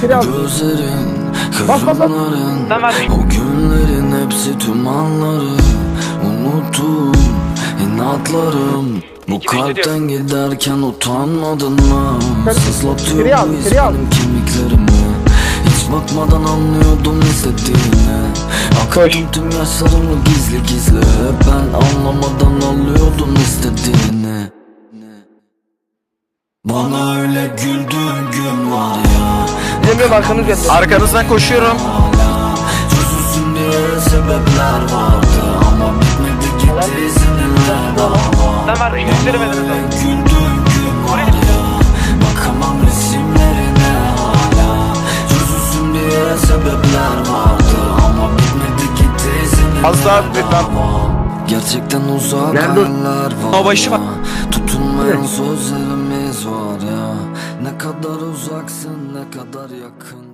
Gözlerin, Tamam. O günlerin hepsi tüm anları. Unuttum inatlarım. Bu kalpten giderken utanmadın mı? Sızlatıyor bu al. benim kemiklerimi. Hiç bakmadan anlıyordum istediğini Akıttım tüm yaşlarımı gizli gizli. Ben anlamadan alıyordum istediğini Bana öyle güldüğün gün var ya Bilemiyorum arkanız geldi. Arkanızdan koşuyorum. gün var ya. Bakamam resimlerine hala. Çözülsün diye sebepler vardı Ama bitmedi gitti seninle Az daha lütfen. Gerçekten uzak hayaller var. Tutunmayan sözlerimiz var ya Ne kadar uzaksın ne kadar yakın